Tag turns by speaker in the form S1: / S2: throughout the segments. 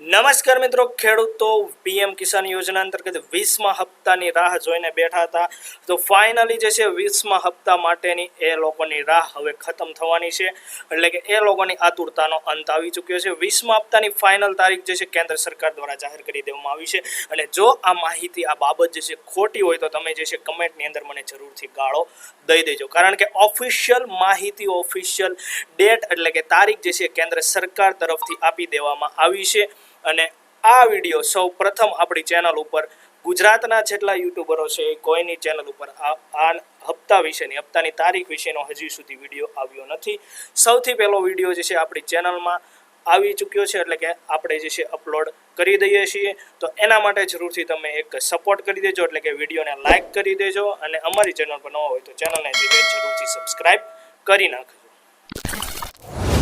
S1: નમસ્કાર મિત્રો, ખેડૂતો પીએમ કિસાન યોજના અંતર્ગત વીસમા હપ્તાની રાહ જોઈને બેઠા હતા. તો ફાઇનલી જે છે વીસમા હપ્તા માટેની એ લોકોની રાહ હવે ખતમ થવાની છે. એટલે કે એ લોકોની આતુરતાનો અંત આવી ચૂક્યો છે. વીસમા હપ્તાની ફાઇનલ તારીખ જે છે કેન્દ્ર સરકાર દ્વારા જાહેર કરી દેવામાં આવી છે. અને જો આ માહિતી, આ બાબત જે છે ખોટી હોય તો તમે જે છે કમેન્ટની અંદર મને જરૂરથી ગાળો, દઈ દેજો. કારણ કે ઓફિશિયલ માહિતી ઓફિશિયલ ડેટ એટલે કે તારીખ જે છે કેન્દ્ર સરકાર તરફથી આપી દેવામાં આવી છે. અને આ વીડિયો સૌ પ્રથમ આપણી ચેનલ ઉપર ગુજરાતના જેટલા યુટ્યુબરો છે, કોઈની ચેનલ ઉપર આ હપ્તા વિશેની હપ્તાની તારીખ વિશેનો હજી સુધી વીડિયો આવ્યો નથી. સૌથી પહેલો વીડિયો જે છે આપણી ચેનલમાં આવી ચૂક્યો છે, એટલે કે આપણે જે છે અપલોડ કરી દઈએ છીએ. તો એના માટે જરૂરથી તમે એક સપોર્ટ કરી દેજો, એટલે કે વિડીયોને લાઇક કરી દેજો. અને અમારી ચેનલ પર નવા હોય તો ચેનલને જરૂરથી સબસ્ક્રાઇબ કરી નાખજો.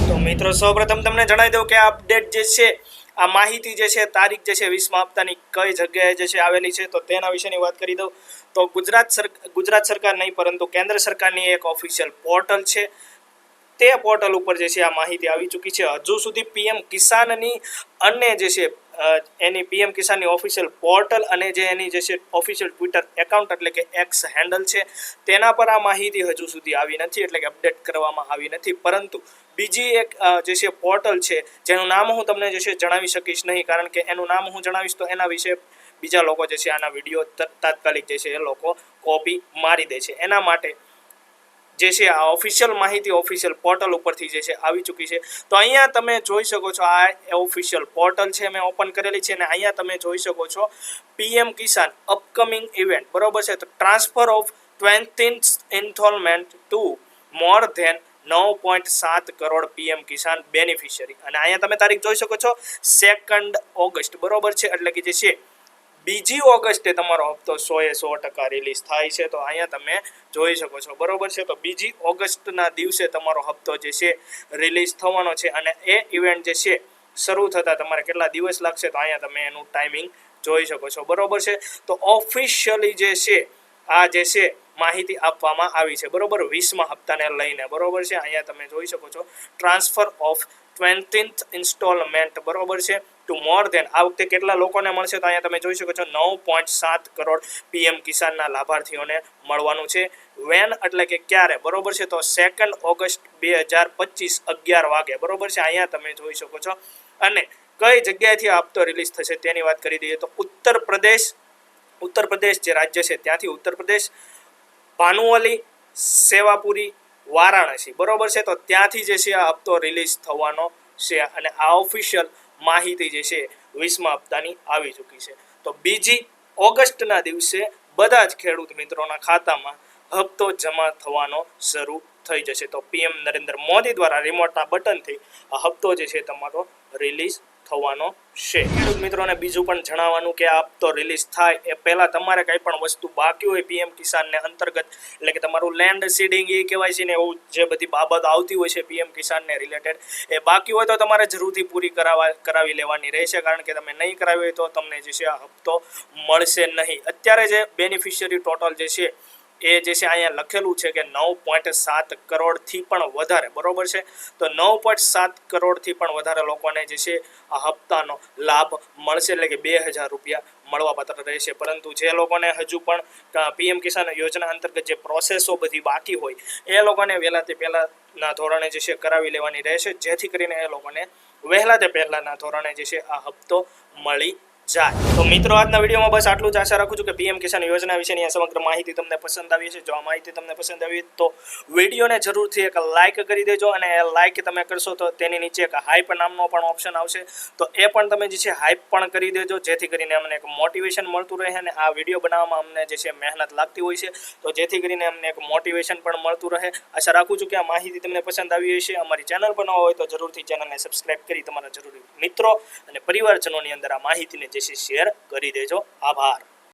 S1: તો મિત્રો, સૌપ્રથમ તમને જણાવી દઉં કે અપડેટ જે છે આ માહિતી જે છે, તારીખ જે છે, વીસમા હપ્તાની કઈ જગ્યાએ જે છે આવેલી છે, તો તેના વિશેની વાત કરી દઉં. તો ગુજરાત સરકાર ગુજરાત સરકાર નહીં, પરંતુ કેન્દ્ર સરકારની એક ઓફિશિયલ પોર્ટલ છે. તે પોર્ટલ ઉપર જે છે આ માહિતી આવી ચૂકી છે. હજુ સુધી પીએમ કિસાનની અન્ય જે છે એની પીએમ કિસાનની ઓફિશિયલ પોર્ટલ અને જે એની જે છે ઓફિશિયલ ટ્વિટર એકાઉન્ટ એટલે કે એક્સ હેન્ડલ છે, તેના પર આ માહિતી હજુ સુધી આવી નથી, એટલે કે અપડેટ કરવામાં આવી નથી. પરંતુ બીજી એક જે છે પોર્ટલ છે, જેનું નામ હું તમને જે છે જણાવી શકીશ નહીં, કારણ કે એનું નામ હું જણાવીશ તો એના વિશે બીજા લોકો જે છે આના વીડિયો તાત્કાલિક જે છે એ લોકો કોપી મારી દે છે. એના માટે જે છે આ ઓફિશિયલ માહિતી ઓફિશિયલ પોર્ટલ ઉપરથી જે છે આવી ચૂકી છે. તો અહીંયા તમે જોઈ શકો છો આ ઓફિશિયલ પોર્ટલ છે, મેં ઓપન કરેલી છે અને અહીંયા તમે જોઈ શકો છો પીએમ કિસાન અપકમિંગ ઇવેન્ટ બરોબર છે? તો transfer of twentieth installment to more than નવ પોઈન્ટ સાત કરોડ પીએમ કિસાન બેનિફિશિયરી અને અહીંયા તમે તારીખ જોઈ શકો છો સેકન્ડ ઓગસ્ટ. બરોબર છે? એટલે કે જે છે બીજી ઓગસ્ટે તમારો હપ્તો સો એ સો ટકા રિલીઝ થાય છે, તો અહીંયા તમે જોઈ શકો છો. બરોબર છે? તો બીજી ઓગસ્ટના દિવસે તમારો હપ્તો જે છે રિલીઝ થવાનો છે અને એ ઇવેન્ટ જે છે, શરૂ થતાં તમારે કેટલા દિવસ લાગશે, તો અહીંયા તમે એનું ટાઈમિંગ જોઈ શકો છો. બરોબર છે? તો ઓફિશિયલી જે છે, આ જે છે, માહિતી આપવામાં આવી છે. બરોબર? વીસમા હપ્તાને લઈને. બરોબર છે? અહીંયા તમે જોઈ શકો છો. ટ્રાન્સફર ઓફ ટ્વેન્ટીન્થ ઇન્સ્ટોલમેન્ટ બરોબર છે? ટુ મોર ધેન આ વખતે કેટલા લોકોને મળશે તો અહીંયા તમે જોઈ શકો છો નવ પોઈન્ટ સાત કરોડ પીએમ કિસાનના લાભાર્થીઓને મળવાનું છે. વેન એટલે કે ક્યારે? બરોબર છે? તો સેકન્ડ ઓગસ્ટ બે હજાર પચીસ અગિયાર વાગે. બરોબર છે? અહીંયા તમે જોઈ શકો છો. અને કઈ જગ્યાએથી આપતો રિલીઝ થશે તેની વાત કરી દઈએ તો ઉત્તર પ્રદેશ. ઉત્તર પ્રદેશ જે રાજ્ય છે ત્યાંથી ઉત્તર પ્રદેશ. ભાનુવલી સેવાપુરી, વારાણસી. બરોબર છે? તો ત્યાંથી જે છે આ હપ્તો રિલીઝ થવાનો છે. અને આ ઓફિશિયલ માહિતી જે છે વીસમા હપ્તાની આવી ચૂકી છે. તો બીજી ઓગસ્ટના દિવસે બધા જ ખેડૂત મિત્રોના ખાતામાં હપ્તો જમા થવાનો શરૂ થઈ જશે. તો પીએમ નરેન્દ્ર મોદી દ્વારા રિમોટના બટનથી હપ્તો જે છે તમારો રિલીઝ થવાનો છે. ખેડૂત મિત્રોને બીજું પણ જણાવવાનું કે આ તો રિલીઝ થાય એ પહેલાં તમારે કંઈ પણ વસ્તુ બાકી હોય પીએમ કિસાનને અંતર્ગત, એટલે કે તમારું લેન્ડ સીડિંગ એ કહેવાય છે ને એવું જે બધી બાબત આવતી હોય છે પીએમ કિસાનને રિલેટેડ એ બાકી હોય તો તમારે જરૂરથી પૂરી કરાવવા કરાવી લેવાની રહેશે. કારણ કે તમે નહીં કરાવી હોય તો તમને જે છે આ હપ્તો મળશે નહીં. અત્યારે જે બેનિફિશિયરી ટોટલ જે છે એ જે છે અહીંયા લખેલું છે કે નવ પોઈન્ટ સાત કરોડથી પણ વધારે, બરોબર છે? તો નવ પોઈન્ટ સાત કરોડથી પણ વધારે લોકોને જે છે આ હપ્તાનો લાભ મળશે, એટલે કે બે હજાર રૂપિયા મળવાપાત્ર રહેશે. પરંતુ જે લોકોને હજુ પણ પીએમ કિસાન યોજના અંતર્ગત જે પ્રોસેસો બધી બાકી હોય, એ લોકોને વહેલા તે પહેલાંના ધોરણે જે છે કરાવી લેવાની રહેશે. જેથી કરીને એ લોકોને વહેલા તે પહેલાંના ધોરણે જે છે આ હપ્તો મળી જાય. તો મિત્રો, આજના વિડીયોમાં બસ આટલું જ આશા રાખું છું કે પીએમ કિસાન યોજના વિશેની આ સમગ્ર માહિતી તમને પસંદ આવી છે જો આ માહિતી તમને પસંદ આવી તો વિડીયોને જરૂરથી એક લાઇક કરી દેજો અને એ લાઇક તમે કરશો તો તેની નીચે એક હાઇપ નામનો પણ ઓપ્શન આવશે. તો એ પણ તમે જે છે હાઇપ પણ કરી દેજો, જેથી કરીને અમને એક મોટિવેશન મળતું રહે અને આ વીડિયો બનાવવામાં અમને જે છે મહેનત લાગતી હોય છે. તો જેથી કરીને અમને એક મોટિવેશન પણ મળતું રહે. આશા રાખું છું કે આ માહિતી તમને પસંદ આવી હશે. અમારી ચેનલ બનાવવા હોય તો જરૂરથી ચેનલને સબસ્ક્રાઇબ કરી તમારા જરૂરી મિત્રો અને પરિવારજનોની અંદર આ માહિતીને છે શેર કરી દેજો. આભાર.